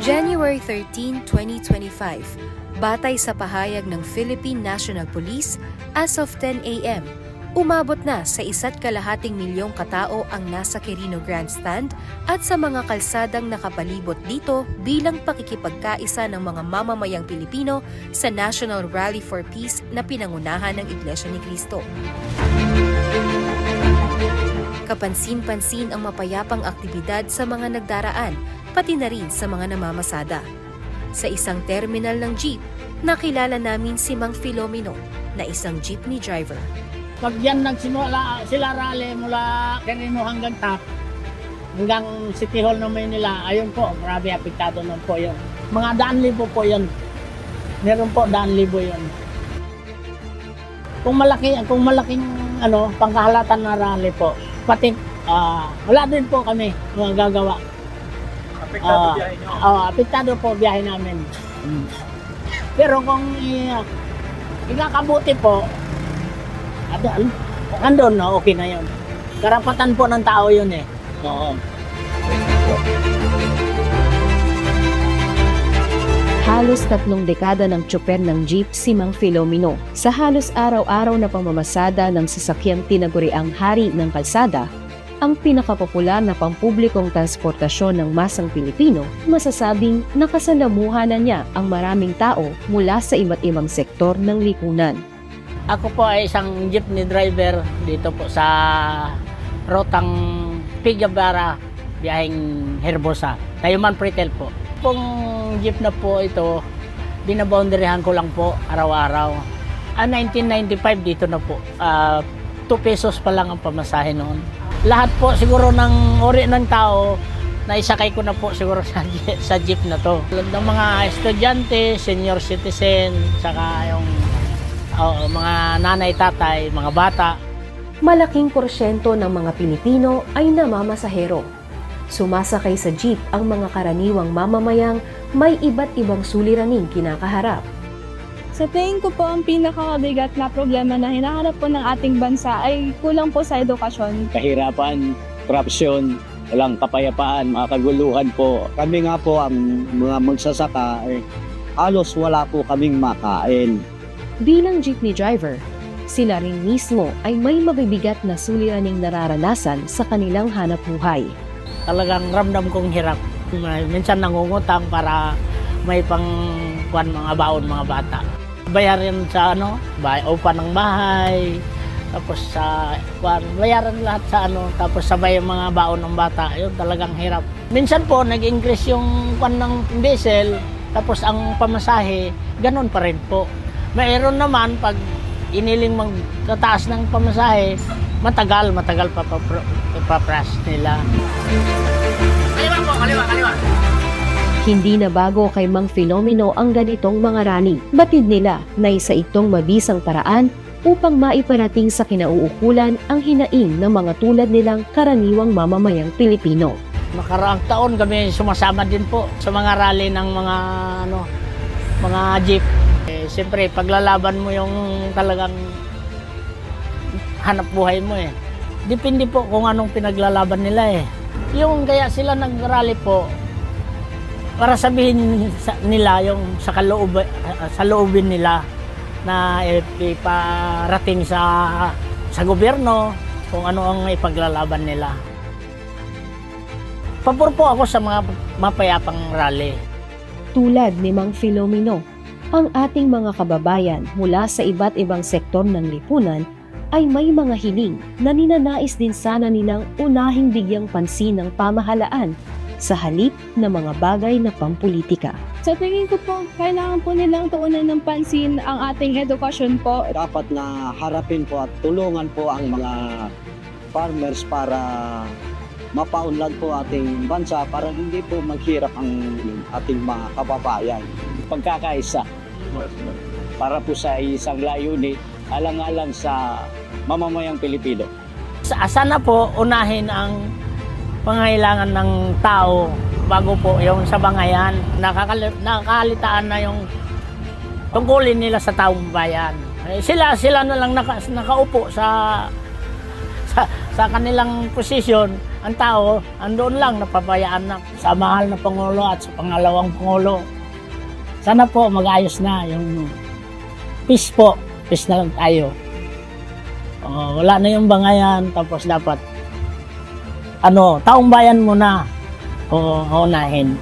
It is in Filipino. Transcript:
January 13, 2025, batay sa pahayag ng Philippine National Police, as of 10 a.m., umabot na sa isa't kalahating milyong katao ang nasa Quirino Grandstand at sa mga kalsadang nakapalibot dito bilang pakikipagkaisa ng mga mamamayang Pilipino sa National Rally for Peace na pinangunahan ng Iglesia ni Cristo. Kapansin-pansin ang mapayapang aktibidad sa mga nagdaraan, pati na rin sa mga namamasada. Sa isang terminal ng jeep, nakilala namin si Mang Filomeno na isang jeepney driver. Pag yan nagsimula sila rally mula Quirino hanggang top, hanggang City Hall ng Maynila, ayun po, grabe apektado nun po yun. Mga daan libo po yun. Meron po daan libo yun. Kung malaki, kung malaking ano, pangkahalatan na rally po, pati ah, wala din po kami mga gagawa. Apektado Ah, biyahe nyo. Oo, apektado po biyahe namin. Pero kung uh, ikakabuti po, adaan, andun na, okay na yun. Karapatan po ng tao yun eh. Oo. Halos tatlong dekada ng tsuper ng jeep si Mang Filomeno. Sa halos araw-araw na pamamasada ng sasakyang tinaguriang hari ng kalsada, ang pinakapopular na pampublikong transportasyon ng masang Pilipino, masasabing nakasalamuha na niya ang maraming tao mula sa iba't ibang sektor ng lipunan. Ako po ay isang jeepney driver dito po sa rotang Pigabara, biyaheng Herbosa. Tayuman Pretel po. Kung jeep na po ito, binaboundaryhan ko lang po araw-araw. Ah, 1995 dito na po. Ah, 2 pesos pa lang ang pamasahe noon. Lahat po siguro ng ori ng tao, naisakay ko na po siguro sa, sa jeep na to. Ng mga estudyante, senior citizen, saka yung Oo, mga nanay, tatay, mga bata. Malaking porsyento ng mga Pilipino ay namamasahero. Sumasakay sa jeep ang mga karaniwang mamamayang may iba't ibang suliraning kinakaharap. Sa tingin ko po, ang pinakabigat na problema na hinaharap po ng ating bansa ay kulang po sa edukasyon. kahirapan, korupsyon, walang kapayapaan, mga kaguluhan po. Kami nga po ang mga magsasaka, eh, halos wala po kaming makain. Bilang jeepney driver, sila rin mismo ay may mabibigat na suliraning nararanasan sa kanilang hanap buhay. Talagang ramdam kong hirap. Minsan nangungutang para may pang kuan mga baon mga bata. Bayaran sa ano, bay, upa ng bahay, tapos sa kuan, bayaran lahat sa ano, tapos sabay mga baon ng bata. Yun talagang hirap. Minsan po nag-increase yung kuan ng diesel, tapos ang pamasahe, ganun pa rin po. Mayroon naman pag iniling magtataas ng pamasahe, matagal, matagal pa papras nila. Kaliwa po, kaliwa, kaliwa. Hindi na bago kay Mang Filomeno ang ganitong mga rani. Batid nila na isa itong mabisang paraan upang maiparating sa kinauukulan ang hinaing ng mga tulad nilang karaniwang mamamayang Pilipino. Nakaraang taon kami sumasama din po sa mga rally ng mga ano mga jeep. Siyempre, paglalaban mo yung talagang hanap buhay mo eh. Depende po kung anong pinaglalaban nila eh. Yung kaya sila nag-rally po, para sabihin sa, nila yung sa kaloob sa loobin nila na iparating sa sa gobyerno kung ano ang ipaglalaban nila. Pabor po ako sa mga mapayapang rally. Tulad ni Mang Filomeno, ang ating mga kababayan mula sa iba't ibang sektor ng lipunan ay may mga hiling na ninanais din sana nilang unahing bigyang pansin ng pamahalaan sa halip na mga bagay na pampolitika. Sa tingin ko po, kailangan po nilang tuunan ng pansin ang ating edukasyon po. Dapat na harapin po at tulungan po ang mga farmers para mapaunlad po ating bansa para hindi po maghirap ang ating mga kababayan. Pagkakaisa para po sa isang layunin alang-alang sa mamamayang Pilipino. Sa- Sana po unahin ang pangailangan ng tao bago po yung sa bangayan. Nakakali- nakakalitaan na yung tungkulin nila sa taong bayan. Eh, sila sila na lang naka, nakaupo sa sa, sa kanilang posisyon ang tao, andoon lang, napabayaan na sa mahal na Pangulo at sa pangalawang Pangulo. Sana po mag-ayos na yung peace po. Peace na lang tayo. Oh, wala na yung bangayan, tapos dapat ano, taong bayan muna o unahin.